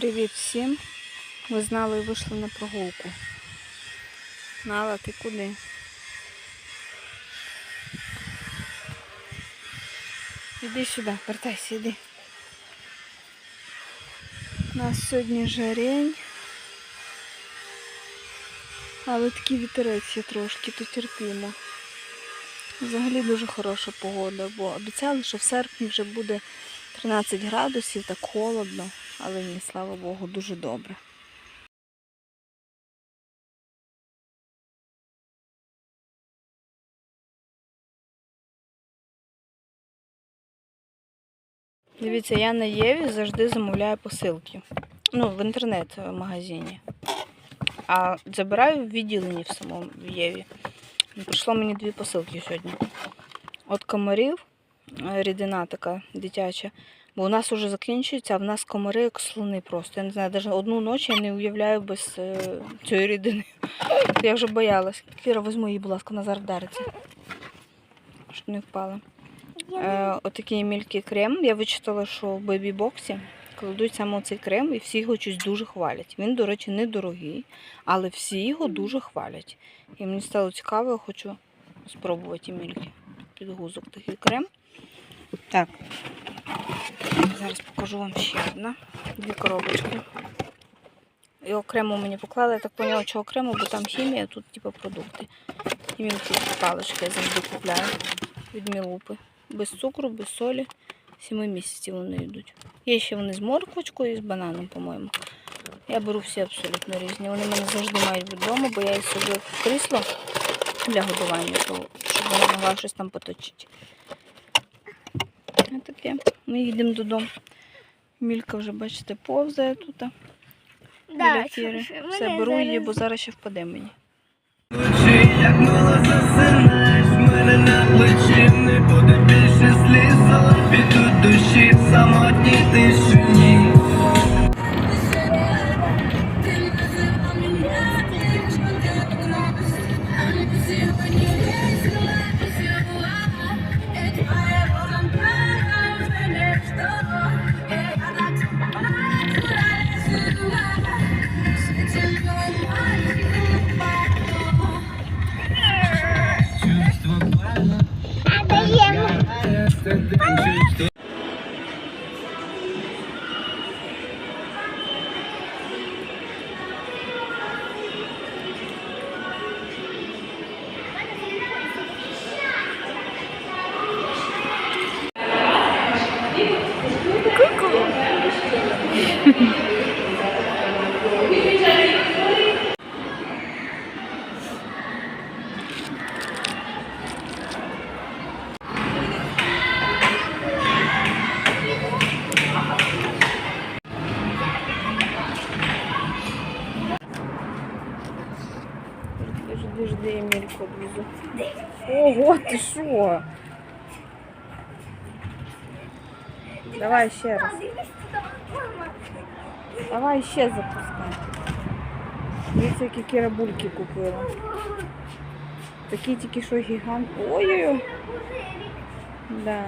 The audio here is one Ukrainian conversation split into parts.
Привіт всім. Ви знали і вийшли на прогулку. Нала, ти куди? Іди сюди, вертайся, іди. У нас сьогодні жарень. Але такий вітерець є трошки, то терпімо. Взагалі дуже хороша погода, бо обіцяли, що в серпні вже буде 13 градусів, так холодно, але ні, слава Богу, дуже добре. Дивіться, я на Єві завжди замовляю посилки. Ну, в інтернет-магазині. А забираю в відділенні в самому в Єві. Прийшло мені дві посилки сьогодні. От комарів, рідина така дитяча. Бо у нас вже закінчується, а в нас комари як слони просто. Я не знаю, навіть одну ніч я не уявляю без е, цієї рідини. Я вже боялась. Кіра, візьму її, будь ласка, Назар вдариться. Щоб не впала. Е, отакий мілький крем. Я вичитала, що в бейбі-боксі кладуть саме цей крем і всі його щось дуже хвалять. Він, до речі, недорогий, але всі його дуже хвалять. І мені стало цікаво, я хочу спробувати мільки. Підгузок такий крем. Так. Зараз покажу вам ще одна. Дві коробочки. І окремо мені поклали, я так поняла, що окремо, бо там хімія, тут типу продукти. І мілкі палички я завжди купляю від мілупи. Без цукру, без солі. Сіми місяців вони йдуть. Є ще вони з морквочкою і з бананом, по-моєму. Я беру всі абсолютно різні. Вони мене завжди мають вдома, бо я їх собі в крісло для годування, то, щоб вона могла щось там поточити. Ось таке. Ми їдемо додому. Мілька вже, бачите, повзає тут. Біля Кіри. Все, беру її, бо зараз ще впаде мені. Як мило засинаєш, мене на плечі не буде більше сліз, але підуть душі в самотній тишині. Жди, жди, я мільку відвезу. Ого, ти що? Давай ще раз. Давай ще запускай. Дивіться, які кірабульки купила. Такі тільки що гігант. Ой-ой-ой. Да.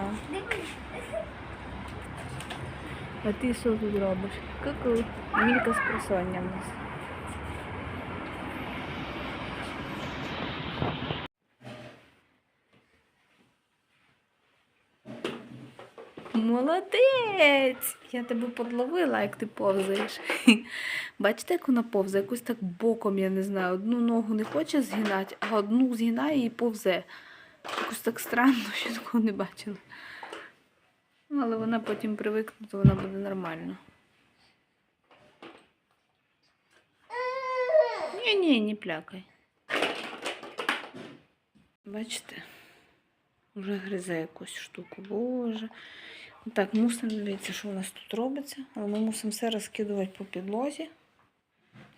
А ти що тут робиш? Ку-ку. Мілька з просоння в нас. Молодець! Я тебе подловила, як ти повзаєш. Бачите, як вона повзе? Якось так боком, я не знаю. Одну ногу не хоче згинати, а одну згинає і повзе. Якось так странно, що такого не бачила. Ну, Але вона потім привикне, то вона буде нормально. Ні, ні, не плякай. Бачите? Вже гризе якусь штуку. Боже. Так, мусимо дивитися, що у нас тут робиться. Але ми мусимо все розкидувати по підлозі.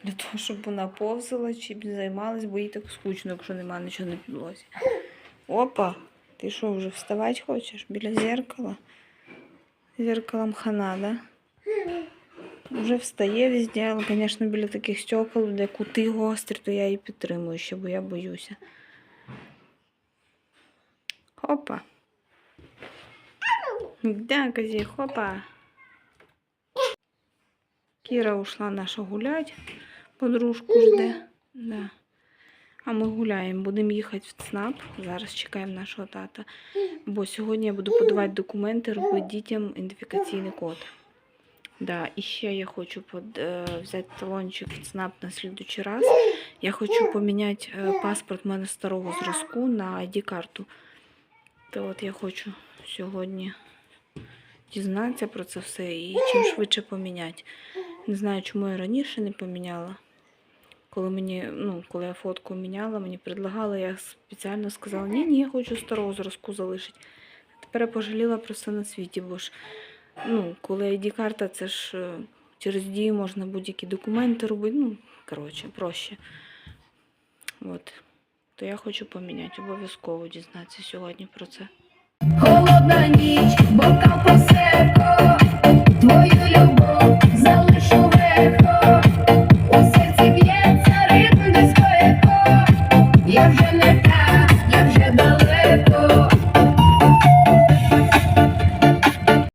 Для того, щоб вона повзала чи займалась, бо їй так скучно, якщо немає нічого на підлозі. Опа! Ти що, вже вставати хочеш біля зеркала? Зеркалом хана, да? Вже встає везде, але, звісно, біля таких стекол, де кути гострі, то я її підтримую ще, бо я боюся. Хопа. Да, кози, хопа. Кіра ушла наша гулять, подружку жде. Да. А ми гуляємо, будемо їхати в ЦНАП. Зараз чекаємо нашого тата. Бо сьогодні я буду подавати документи, робити дітям ідентифікаційний код. Да, і ще я хочу под, е, взяти талончик в ЦНАП на слідучий раз. Я хочу поміняти е, паспорт в мене старого зразку на ID-карту. То от я хочу сьогодні дізнатися про це все і чим швидше поміняти. Не знаю, чому я раніше не поміняла. Коли мені, ну, коли я фотку міняла, мені предлагали, я спеціально сказала, ні, ні, я хочу старого зразку залишити. Тепер я пожаліла про все на світі, бо ж, ну, коли ID-карта, це ж е, через дію можна будь-які документи робити. Ну, коротше, проще. От. То я хочу поміняти, обов'язково дізнатися сьогодні про це. Холодна ніч, бокал просеко, твою любов